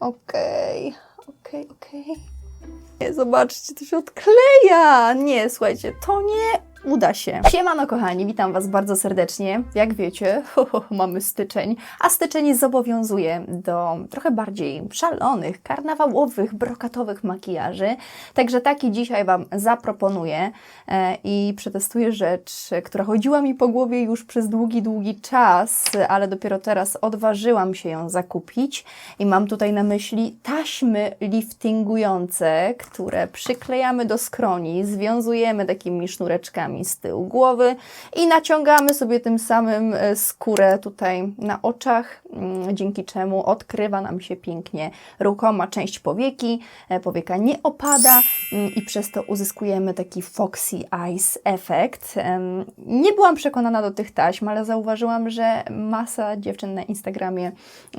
Okej, okej, okej. Nie, zobaczcie, to się odkleja. Nie, słuchajcie, to nie uda się. Siemano kochani, witam Was bardzo serdecznie. Jak wiecie, ho, ho, mamy styczeń, a styczeń zobowiązuje do trochę bardziej szalonych, karnawałowych, brokatowych makijaży. Także taki dzisiaj Wam zaproponuję e, i przetestuję rzecz, która chodziła mi po głowie już przez długi, długi czas, ale dopiero teraz odważyłam się ją zakupić i mam tutaj na myśli taśmy liftingujące, które przyklejamy do skroni, związujemy takimi sznureczkami z tyłu głowy. I naciągamy sobie tym samym e, skórę tutaj na oczach, dzięki czemu odkrywa nam się pięknie ruchoma część powieki, e, powieka nie opada mm, i przez to uzyskujemy taki foxy eyes efekt. Nie byłam przekonana do tych taśm, ale zauważyłam, że masa dziewczyn na Instagramie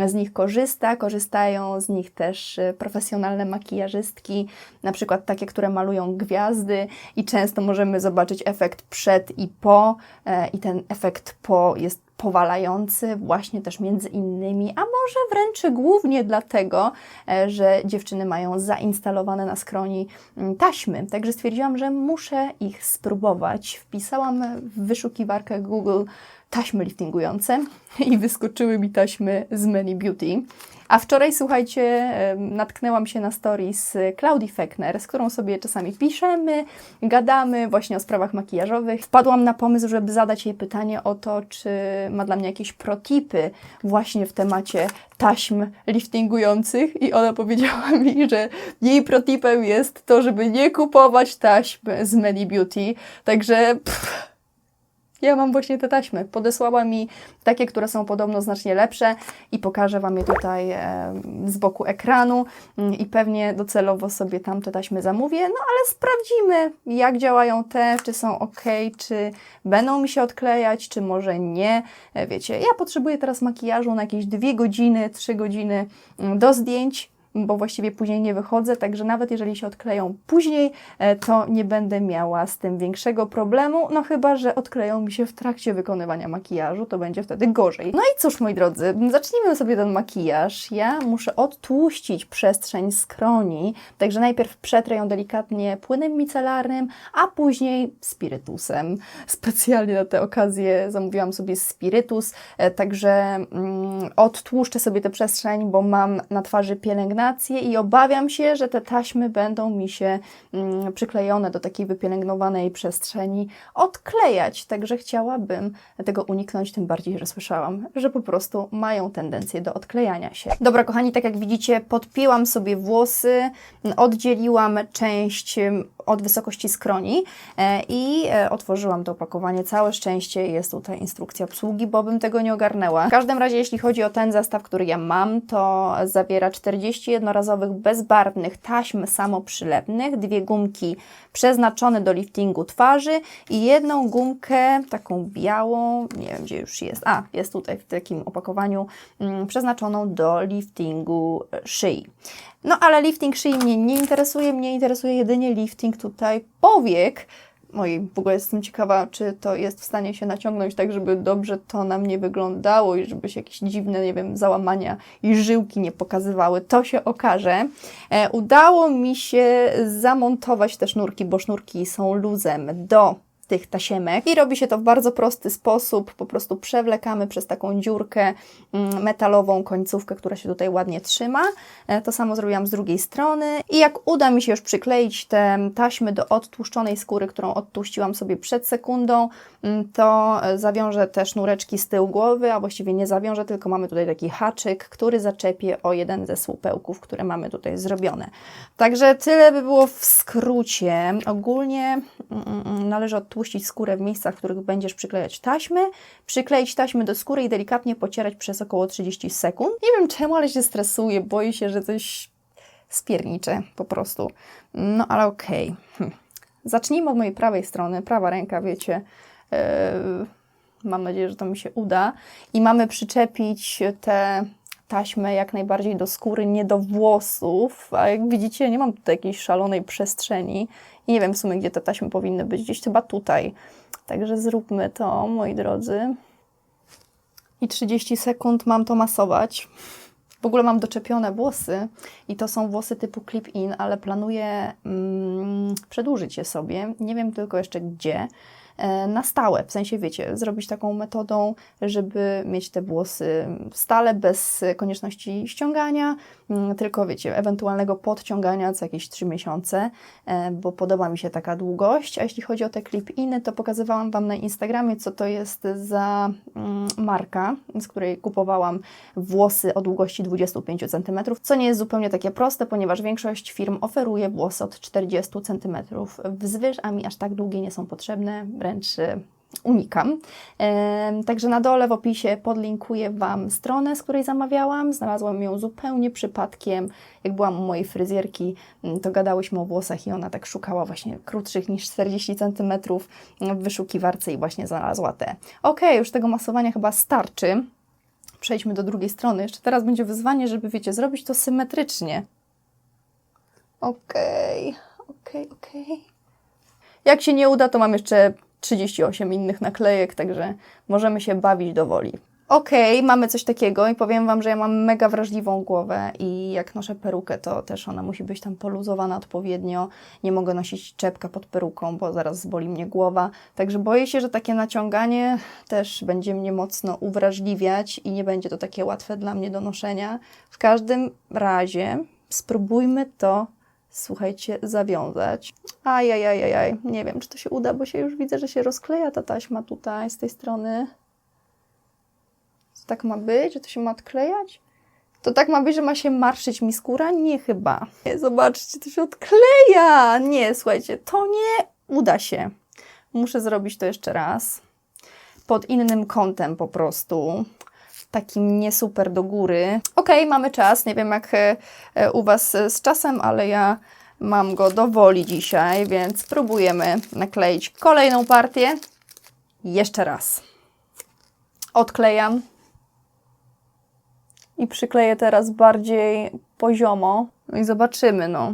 z nich korzysta. Korzystają z nich też e, profesjonalne makijażystki, na przykład takie, które malują gwiazdy i często możemy zobaczyć efekt przed i po e, i ten efekt po jest powalający właśnie też między innymi, a może wręcz głównie dlatego, e, że dziewczyny mają zainstalowane na skroni mm, taśmy. Także stwierdziłam, że muszę ich spróbować. Wpisałam w wyszukiwarkę Google taśmy liftingujące i wyskoczyły mi taśmy z Many Beauty. A wczoraj, słuchajcie, natknęłam się na stories Claudii Fechner, z którą sobie czasami piszemy, gadamy właśnie o sprawach makijażowych. Wpadłam na pomysł, żeby zadać jej pytanie o to, czy ma dla mnie jakieś protipy właśnie w temacie taśm liftingujących i ona powiedziała mi, że jej protipem jest to, żeby nie kupować taśm z Many Beauty. Także... Pff, ja mam właśnie te taśmy. Podesłała mi takie, które są podobno znacznie lepsze i pokażę Wam je tutaj z boku ekranu Mm, i pewnie docelowo sobie tam te taśmy zamówię, no ale sprawdzimy, jak działają te, czy są ok, czy będą mi się odklejać, czy może nie. E, Wiecie, ja potrzebuję teraz makijażu na jakieś dwie godziny, trzy godziny mm, do zdjęć bo właściwie później nie wychodzę, także nawet jeżeli się odkleją później, e, to nie będę miała z tym większego problemu, no chyba, że odkleją mi się w trakcie wykonywania makijażu, to będzie wtedy gorzej. No i cóż, moi drodzy, zacznijmy sobie ten makijaż. Ja muszę odtłuścić przestrzeń skroni, także najpierw przetrę ją delikatnie płynem micelarnym, a później spirytusem. Specjalnie na tę okazję zamówiłam sobie spirytus, e, także mm, odtłuszczę sobie tę przestrzeń, bo mam na twarzy pielęgnację i obawiam się, że te taśmy będą mi się mm, przyklejone do takiej wypielęgnowanej przestrzeni odklejać. Także chciałabym tego uniknąć, tym bardziej, że słyszałam, że po prostu mają tendencję do odklejania się. Dobra, kochani, tak jak widzicie, podpięłam sobie włosy, oddzieliłam część em, od wysokości skroni e, i e, otworzyłam to opakowanie. Całe szczęście jest tutaj instrukcja obsługi, bo bym tego nie ogarnęła. W każdym razie, jeśli chodzi o ten zestaw, który ja mam, to zawiera 40 jednorazowych bezbarwnych taśm samoprzylepnych, dwie gumki przeznaczone do liftingu twarzy i jedną gumkę taką białą, nie wiem gdzie już jest, a jest tutaj w takim opakowaniu, mm, przeznaczoną do liftingu szyi. No ale lifting szyi mnie nie interesuje, mnie interesuje jedynie lifting tutaj powiek. Oj, w ogóle jestem ciekawa, czy to jest w stanie się naciągnąć tak, żeby dobrze to na mnie wyglądało i żeby się jakieś dziwne, nie wiem, załamania i żyłki nie pokazywały. To się okaże. E, udało mi się zamontować te sznurki, bo sznurki są luzem do tych tasiemek i robi się to w bardzo prosty sposób, po prostu przewlekamy przez taką dziurkę mm, metalową końcówkę, która się tutaj ładnie trzyma. E, To samo zrobiłam z drugiej strony i jak uda mi się już przykleić te taśmy do odtłuszczonej skóry, którą odtłuściłam sobie przed sekundą, mm, to e, zawiążę te sznureczki z tyłu głowy, a właściwie nie zawiążę, tylko mamy tutaj taki haczyk, który zaczepię o jeden ze słupełków, które mamy tutaj zrobione. Także tyle by było w skrócie. Ogólnie mm, mm, odtłuścić skórę w miejscach, w których będziesz przyklejać taśmy, przykleić taśmy do skóry i delikatnie pocierać przez około 30 sekund. Nie wiem czemu, ale się stresuję, boję się, że coś spierniczę po prostu. No ale okej. Hm. Zacznijmy od mojej prawej strony. Prawa ręka, wiecie. Yy, mam nadzieję, że to mi się uda. I mamy przyczepić te taśmę jak najbardziej do skóry, nie do włosów. A jak widzicie, nie mam tutaj jakiejś szalonej przestrzeni. Nie wiem w sumie, gdzie te taśmy powinny być. Gdzieś chyba tutaj. Także zróbmy to, moi drodzy. I 30 sekund mam to masować. W ogóle mam doczepione włosy i to są włosy typu clip-in, ale planuję mm, przedłużyć je sobie. Nie wiem tylko jeszcze gdzie. E, Na stałe, w sensie wiecie, zrobić taką metodą, żeby mieć te włosy stale, bez konieczności ściągania, mm, tylko wiecie, ewentualnego podciągania co jakieś 3 miesiące, e, bo podoba mi się taka długość. A jeśli chodzi o te clip-iny, to pokazywałam Wam na Instagramie, co to jest za mm, marka, z której kupowałam włosy o długości 25 cm, co nie jest zupełnie takie proste, ponieważ większość firm oferuje włosy od 40 cm wzwyż, a mi aż tak długie nie są potrzebne, wręcz e, unikam. Em, Także na dole w opisie podlinkuję Wam stronę, z której zamawiałam. Znalazłam ją zupełnie przypadkiem. Jak byłam u mojej fryzjerki, m, to gadałyśmy o włosach i ona tak szukała właśnie krótszych niż 40 cm w wyszukiwarce i właśnie znalazła te. Ok, już tego masowania chyba starczy. Przejdźmy do drugiej strony. Jeszcze teraz będzie wyzwanie, żeby, wiecie, zrobić to symetrycznie. Okej, okej, okej. Jak się nie uda, to mam jeszcze 38 innych naklejek, także możemy się bawić do woli. Okej, mamy coś takiego i powiem Wam, że ja mam mega wrażliwą głowę i jak noszę perukę, to też ona musi być tam poluzowana odpowiednio. Nie mogę nosić czepka pod peruką, bo zaraz zboli mnie głowa. Także boję się, że takie naciąganie też będzie mnie mocno uwrażliwiać i nie będzie to takie łatwe dla mnie do noszenia. W każdym razie spróbujmy to słuchajcie, zawiązać. Ajajajajaj, nie wiem, czy to się uda, bo się już widzę, że się rozkleja ta taśma tutaj, z tej strony. To tak ma być, że to się ma odklejać? To tak ma być, że ma się marszyć mi skóra? Nie chyba. Nie, zobaczcie, to się odkleja! Nie, słuchajcie, to nie uda się. Muszę zrobić to jeszcze raz. Pod innym kątem po prostu takim nie super do góry. Okej, mamy czas. Nie wiem jak e, e, u Was z czasem, ale ja mam go do woli dzisiaj, więc spróbujemy nakleić kolejną partię. Jeszcze raz. Odklejam. I przykleję teraz bardziej poziomo. No i zobaczymy, no.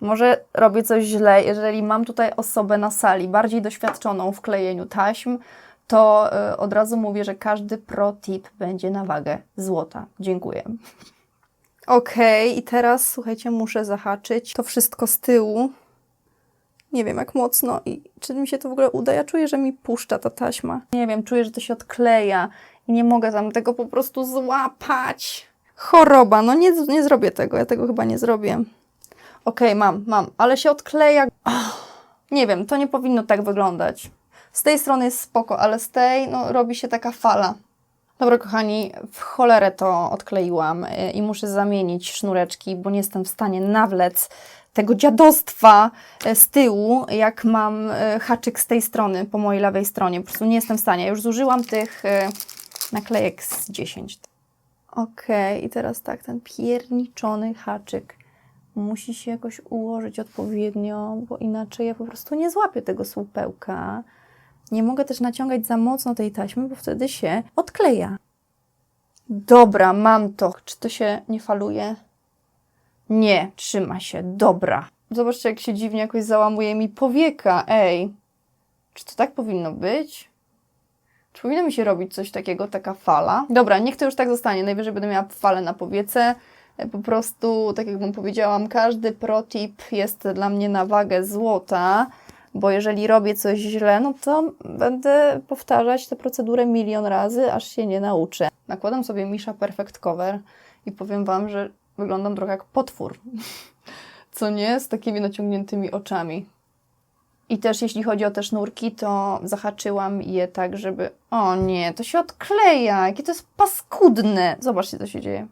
Może robię coś źle, jeżeli mam tutaj osobę na sali bardziej doświadczoną w klejeniu taśm, to y, od razu mówię, że każdy pro tip będzie na wagę złota. Dziękuję. Okej, i teraz słuchajcie, muszę zahaczyć to wszystko z tyłu. Nie wiem jak mocno i czy mi się to w ogóle uda. Ja czuję, że mi puszcza ta taśma. Nie wiem, czuję, że to się odkleja i nie mogę tam tego po prostu złapać. Choroba, no nie, nie zrobię tego, ja tego chyba nie zrobię. Okej, mam, mam, ale się odkleja. Ach, nie wiem, to nie powinno tak wyglądać. Z tej strony jest spoko, ale z tej no, robi się taka fala. Dobra, kochani, w cholerę to odkleiłam y, i muszę zamienić sznureczki, bo nie jestem w stanie nawlec tego dziadostwa y, z tyłu, jak mam y, haczyk z tej strony, po mojej lewej stronie. Po prostu nie jestem w stanie. Już zużyłam tych naklejek z 10. Okej, i teraz tak, ten pierniczony haczyk musi się jakoś ułożyć odpowiednio, bo inaczej ja po prostu nie złapię tego słupełka. Nie mogę też naciągać za mocno tej taśmy, bo wtedy się odkleja. Dobra, mam to. Czy to się nie faluje? Nie, trzyma się. Dobra. Zobaczcie, jak się dziwnie jakoś załamuje mi powieka. Ej, czy to tak powinno być? Czy powinno mi się robić coś takiego, taka fala? Dobra, niech to już tak zostanie. Najwyżej będę miała falę na powiece. E, Po prostu, tak jak Wam powiedziałam, każdy protip jest dla mnie na wagę złota, bo jeżeli robię coś źle, no to będę powtarzać tę procedurę milion razy, aż się nie nauczę. Nakładam sobie Misha Perfect Cover i powiem Wam, że wyglądam trochę jak potwór. Co nie? Z takimi naciągniętymi oczami. I też jeśli chodzi o te sznurki, to zahaczyłam je tak, żeby... O nie, to się odkleja, jakie to jest paskudne. Zobaczcie, co się dzieje.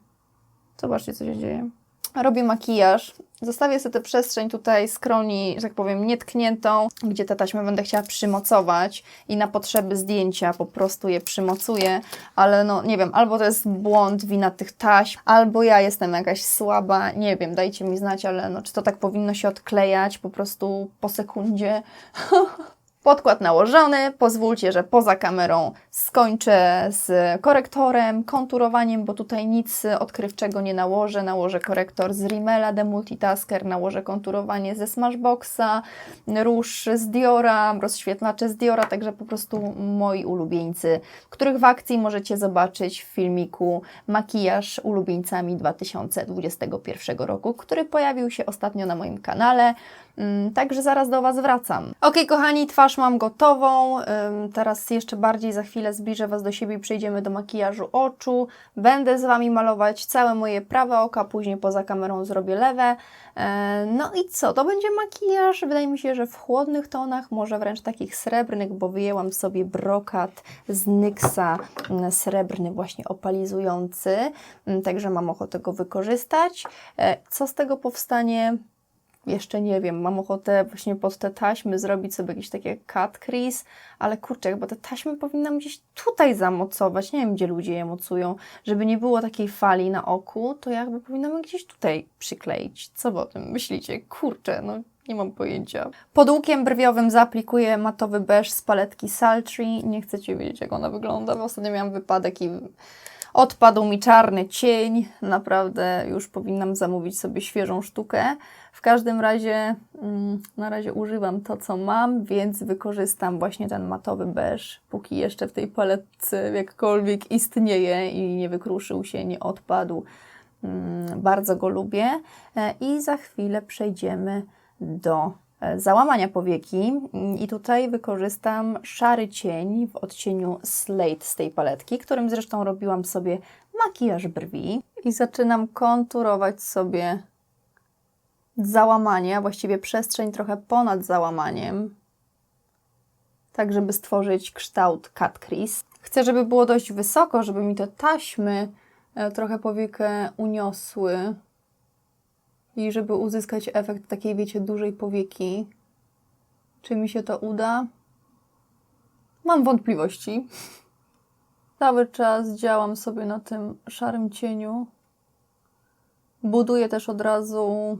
Zobaczcie, co się dzieje. Robię makijaż. Zostawię sobie tę przestrzeń tutaj skroni, że tak powiem, nietkniętą, gdzie tę taśmę będę chciała przymocować i na potrzeby zdjęcia po prostu je przymocuję, ale no nie wiem, albo to jest błąd, wina tych taśm, albo ja jestem jakaś słaba, nie wiem, dajcie mi znać, ale no czy to tak powinno się odklejać po prostu po sekundzie? Podkład nałożony. Pozwólcie, że poza kamerą skończę z korektorem, konturowaniem, bo tutaj nic odkrywczego nie nałożę. Nałożę korektor z Rimmela The Multitasker, nałożę konturowanie ze Smashboxa, róż z Diora, rozświetlacze z Diora, także po prostu moi ulubieńcy, których w akcji możecie zobaczyć w filmiku Makijaż ulubieńcami 2021 roku, który pojawił się ostatnio na moim kanale. Mm, Także zaraz do Was wracam. Ok, kochani, twarz mam gotową. Teraz jeszcze bardziej za chwilę zbliżę Was do siebie i przejdziemy do makijażu oczu. Będę z Wami malować całe moje prawe oka, później poza kamerą zrobię lewe. E, No i co? To będzie makijaż, wydaje mi się, że w chłodnych tonach, może wręcz takich srebrnych, bo wyjęłam sobie brokat z Nyxa, mm, srebrny właśnie opalizujący. Mm, Także mam ochotę go wykorzystać. E, Co z tego powstanie? Jeszcze nie wiem, mam ochotę właśnie pod te taśmy zrobić sobie jakieś takie cut crease, ale kurczę, bo te taśmy powinnam gdzieś tutaj zamocować, nie wiem gdzie ludzie je mocują, żeby nie było takiej fali na oku, to jakby powinnam gdzieś tutaj przykleić. Co wy o tym myślicie? Kurczę, no nie mam pojęcia. Pod łukiem brwiowym zaaplikuję matowy beż z paletki Sultry. Nie chcecie wiedzieć jak ona wygląda, bo ostatnio miałam wypadek i Odpadł mi czarny cień, naprawdę już powinnam zamówić sobie świeżą sztukę. W każdym razie mm, na razie używam to, co mam, więc wykorzystam właśnie ten matowy beż, póki jeszcze w tej paletce jakkolwiek istnieje i nie wykruszył się, nie odpadł. Mm, Bardzo go lubię E, i za chwilę przejdziemy do załamania powieki. Mm, i tutaj wykorzystam szary cień w odcieniu Slate z tej paletki, którym zresztą robiłam sobie makijaż brwi. I zaczynam konturować sobie załamanie, a właściwie przestrzeń trochę ponad załamaniem, tak żeby stworzyć kształt cut crease. Chcę, żeby było dość wysoko, żeby mi te taśmy e, trochę powiekę uniosły i żeby uzyskać efekt takiej, wiecie, dużej powieki. Czy mi się to uda? Mam wątpliwości. Cały czas działam sobie na tym szarym cieniu. Buduję też od razu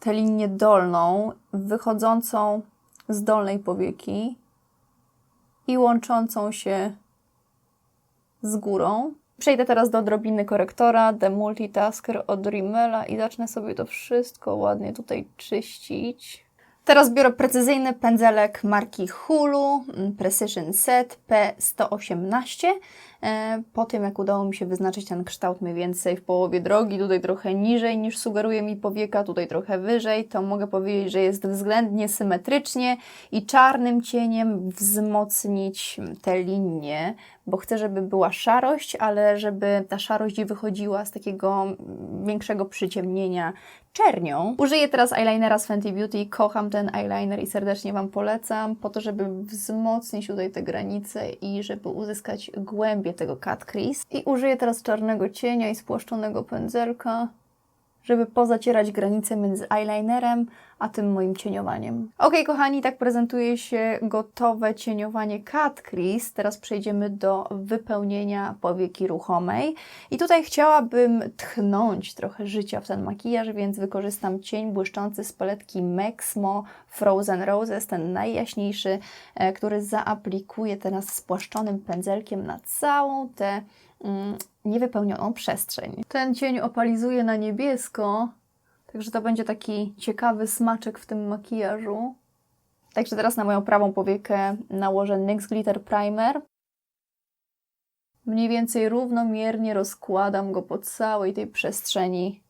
tę linię dolną, wychodzącą z dolnej powieki i łączącą się z górą. Przejdę teraz do odrobiny korektora The Multitasker od Rimmela i zacznę sobie to wszystko ładnie tutaj czyścić. Teraz biorę precyzyjny pędzelek marki Hulu mm, Precision Set P118. E, Po tym, jak udało mi się wyznaczyć ten kształt mniej więcej w połowie drogi, tutaj trochę niżej niż sugeruje mi powieka, tutaj trochę wyżej, to mogę powiedzieć, że jest względnie symetrycznie i czarnym cieniem wzmocnić te linie, bo chcę, żeby była szarość, ale żeby ta szarość wychodziła z takiego większego przyciemnienia czernią. Użyję teraz eyelinera z Fenty Beauty. Kocham ten eyeliner i serdecznie Wam polecam, po to, żeby wzmocnić tutaj te granice i żeby uzyskać głębię tego cut crease. I użyję teraz czarnego cienia i spłaszczonego pędzelka, żeby pozacierać granice między eyelinerem a tym moim cieniowaniem. Ok, kochani, tak prezentuje się gotowe cieniowanie cut crease. Teraz przejdziemy do wypełnienia powieki ruchomej. I tutaj chciałabym tchnąć trochę życia w ten makijaż, więc wykorzystam cień błyszczący z paletki Maxmo Frozen Roses, ten najjaśniejszy, e, który zaaplikuję teraz spłaszczonym pędzelkiem na całą tę niewypełnioną przestrzeń. Ten cień opalizuje na niebiesko, Także to będzie taki ciekawy smaczek w tym makijażu. Także teraz na moją prawą powiekę nałożę NYX Glitter Primer. Mniej więcej równomiernie rozkładam go po całej tej przestrzeni,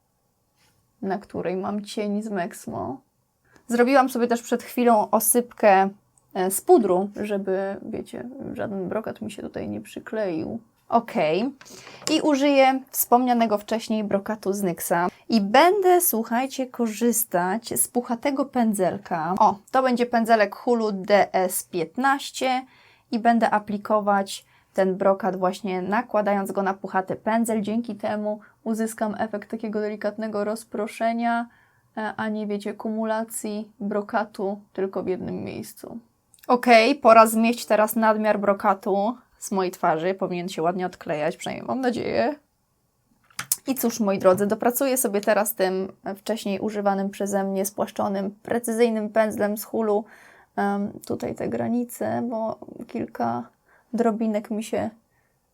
na której mam cień z Maxmo. Zrobiłam sobie też przed chwilą osypkę e, z pudru, żeby, wiecie, żaden brokat mi się tutaj nie przykleił. Ok. I użyję wspomnianego wcześniej brokatu z NYXa. I będę, słuchajcie, korzystać z puchatego pędzelka. O, to będzie pędzelek Hulu DS15 i będę aplikować ten brokat właśnie nakładając go na puchaty pędzel. Dzięki temu uzyskam efekt takiego delikatnego rozproszenia, e, a nie wiecie, kumulacji brokatu tylko w jednym miejscu. Ok, pora zmieść teraz nadmiar brokatu z mojej twarzy. Powinien się ładnie odklejać, przynajmniej mam nadzieję. I cóż, moi drodzy, dopracuję sobie teraz tym wcześniej używanym przeze mnie spłaszczonym, precyzyjnym pędzlem z hulu em, tutaj te granice, bo kilka drobinek mi się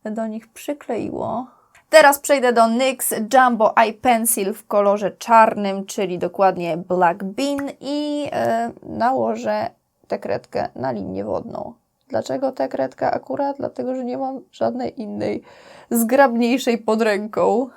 do nich przykleiło. Teraz przejdę do NYX Jumbo Eye Pencil w kolorze czarnym, czyli dokładnie Black Bean i e, nałożę tę kredkę na linię wodną. Dlaczego tę kredkę akurat? Dlatego, że nie mam żadnej innej zgrabniejszej pod ręką.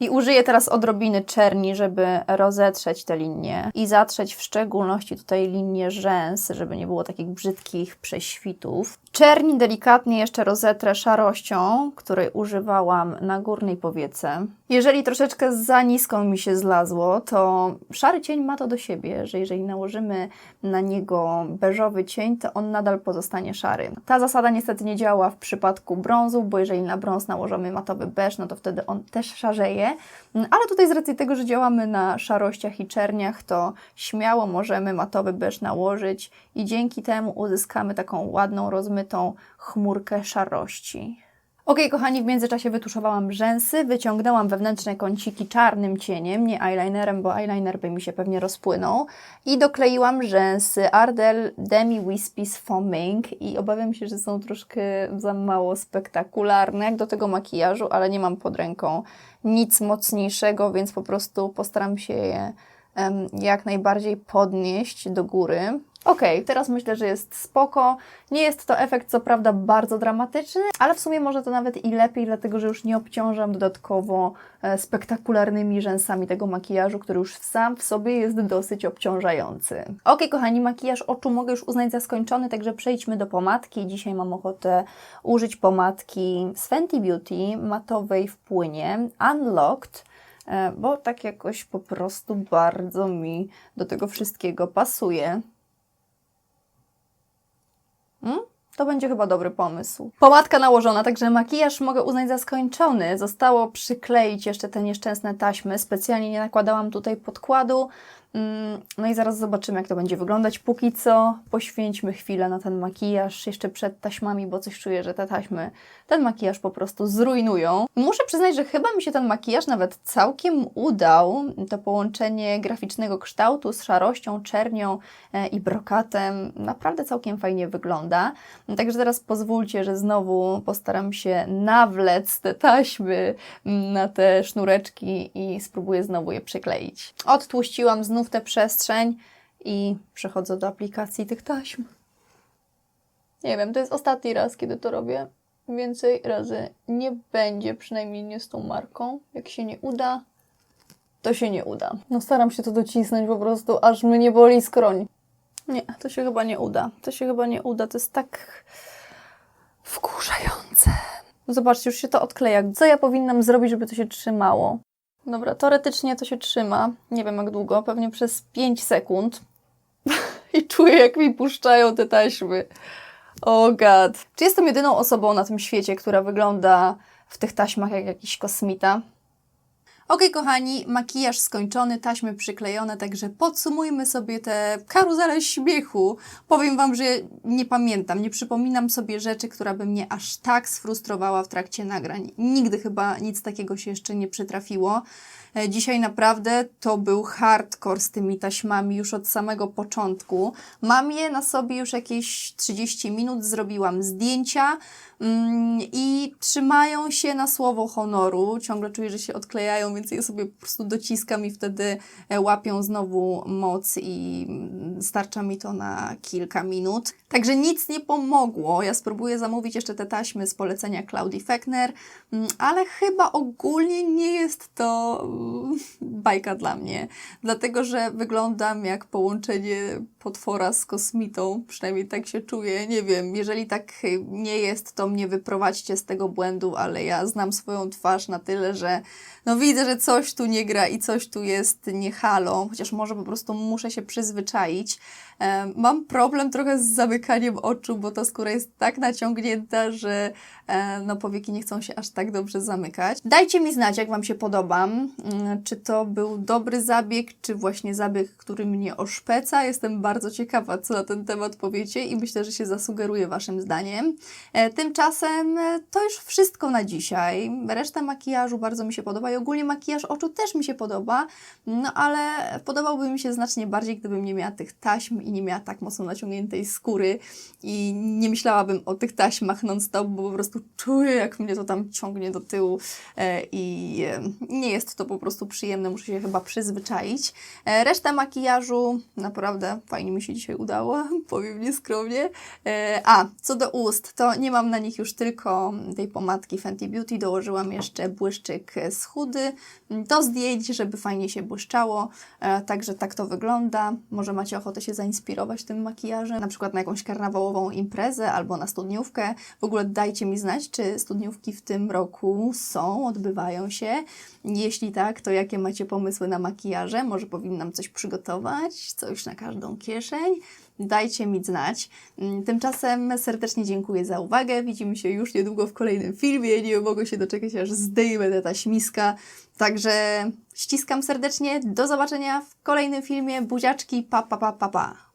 I użyję teraz odrobiny czerni, żeby rozetrzeć te linie i zatrzeć w szczególności tutaj linię rzęs, żeby nie było takich brzydkich prześwitów. Czerni delikatnie jeszcze rozetrę szarością, której używałam na górnej powiece. Jeżeli troszeczkę za nisko mi się zlazło, to szary cień ma to do siebie, że jeżeli nałożymy na niego beżowy cień, to on nadal pozostanie szary. Ta zasada niestety nie działa w przypadku brązu, bo jeżeli na brąz nałożymy matowy beż, no to wtedy on też szarzeje. Ale tutaj z racji tego, że działamy na szarościach i czerniach, to śmiało możemy matowy beż nałożyć i dzięki temu uzyskamy taką ładną, rozmytą chmurkę szarości. Ok, kochani, w międzyczasie wytuszowałam rzęsy, wyciągnęłam wewnętrzne kąciki czarnym cieniem, nie eyelinerem, bo eyeliner by mi się pewnie rozpłynął. I dokleiłam rzęsy Ardell Demi Wispies Foaming i obawiam się, że są troszkę za mało spektakularne jak do tego makijażu, ale nie mam pod ręką nic mocniejszego, więc po prostu postaram się je jak najbardziej podnieść do góry. Ok, teraz myślę, że jest spoko. Nie jest to efekt, co prawda, bardzo dramatyczny, ale w sumie może to nawet i lepiej, dlatego że już nie obciążam dodatkowo e, spektakularnymi rzęsami tego makijażu, który już sam w sobie jest dosyć obciążający. Ok, kochani, makijaż oczu mogę już uznać za skończony, także przejdźmy do pomadki. Dzisiaj mam ochotę użyć pomadki z Fenty Beauty matowej w płynie Unlocked e, bo tak jakoś po prostu bardzo mi do tego wszystkiego pasuje. Hmm? To będzie chyba dobry pomysł. Pomadka nałożona, także makijaż mogę uznać za skończony. Zostało przykleić jeszcze te nieszczęsne taśmy. Specjalnie nie nakładałam tutaj podkładu. Mm, No i zaraz zobaczymy, jak to będzie wyglądać. Póki co poświęćmy chwilę na ten makijaż jeszcze przed taśmami, bo coś czuję, że te taśmy ten makijaż po prostu zrujnują. Muszę przyznać, że chyba mi się ten makijaż nawet całkiem udał. To połączenie graficznego kształtu z szarością, czernią e, i brokatem naprawdę całkiem fajnie wygląda. Także teraz pozwólcie, że znowu postaram się nawlec te taśmy mm, na te sznureczki i spróbuję znowu je przykleić. Odtłuściłam znów tę przestrzeń i przechodzę do aplikacji tych taśm. Nie wiem, to jest ostatni raz, kiedy to robię. Więcej razy nie będzie, przynajmniej nie z tą marką. Jak się nie uda, to się nie uda. No staram się to docisnąć po prostu, aż mnie boli skroń. Nie, to się chyba nie uda. To się chyba nie uda. To jest tak wkurzające. Zobaczcie, już się to odkleja. Co ja powinnam zrobić, żeby to się trzymało? Dobra, teoretycznie to się trzyma. Nie wiem jak długo, pewnie przez 5 sekund. I czuję, jak mi puszczają te taśmy. O oh god. Czy jestem jedyną osobą na tym świecie, która wygląda w tych taśmach jak jakiś kosmita? Ok, kochani, makijaż skończony, taśmy przyklejone, także podsumujmy sobie tę karuzelę śmiechu. Powiem Wam, że nie pamiętam, nie przypominam sobie rzeczy, która by mnie aż tak sfrustrowała w trakcie nagrań. Nigdy chyba nic takiego się jeszcze nie przytrafiło. E, Dzisiaj naprawdę to był hardcore z tymi taśmami już od samego początku. Mam je na sobie już jakieś 30 minut, zrobiłam zdjęcia mm, i trzymają się na słowo honoru. Ciągle czuję, że się odklejają, więc je sobie po prostu dociskam i wtedy e, łapią znowu moc i mm, starcza mi to na kilka minut. Także nic nie pomogło. Ja spróbuję zamówić jeszcze te taśmy z polecenia Claudii Fechner, mm, ale chyba ogólnie nie jest to bajka dla mnie, dlatego że wyglądam jak połączenie potwora z kosmitą, przynajmniej tak się czuję. Nie wiem, jeżeli tak nie jest, to mnie wyprowadźcie z tego błędu, ale ja znam swoją twarz na tyle, że no widzę, że coś tu nie gra i coś tu jest nie halo, chociaż może po prostu muszę się przyzwyczaić. Mam problem trochę z zamykaniem oczu, bo ta skóra jest tak naciągnięta, że no powieki nie chcą się aż tak dobrze zamykać. Dajcie mi znać, jak Wam się podoba. Mm, Czy to był dobry zabieg, czy właśnie zabieg, który mnie oszpeca. Jestem bardzo ciekawa, co na ten temat powiecie i myślę, że się zasugeruje Waszym zdaniem. E, Tymczasem Tymczasem e, to już wszystko na dzisiaj. Reszta makijażu bardzo mi się podoba i ogólnie makijaż oczu też mi się podoba, no ale podobałby mi się znacznie bardziej, gdybym nie miała tych taśm i nie miała tak mocno naciągniętej skóry i nie myślałabym o tych taśmach non-stop, bo po prostu czuję, jak mnie to tam ciągnie do tyłu e, i e, nie jest to po prostu przyjemne, muszę się chyba przyzwyczaić. E, Reszta makijażu naprawdę fajnie mi się dzisiaj udało, powiem nieskromnie. A, co do ust, to nie mam na nich już tylko tej pomadki Fenty Beauty, dołożyłam jeszcze błyszczyk z chudy do zdjęć, żeby fajnie się błyszczało, także tak to wygląda. Może macie ochotę się zainspirować tym makijażem, na przykład na jakąś karnawałową imprezę albo na studniówkę. W ogóle dajcie mi znać, czy studniówki w tym roku są, odbywają się. Jeśli tak, to jakie macie pomysły na makijaże? Może powinnam coś przygotować, coś na każdą kieszeń? Dajcie mi znać. Mm, Tymczasem serdecznie dziękuję za uwagę. Widzimy się już niedługo w kolejnym filmie. Nie mogę się doczekać, aż zdejmę te taśmiska. Także ściskam serdecznie. Do zobaczenia w kolejnym filmie. Buziaczki. Pa, pa, pa, pa, pa.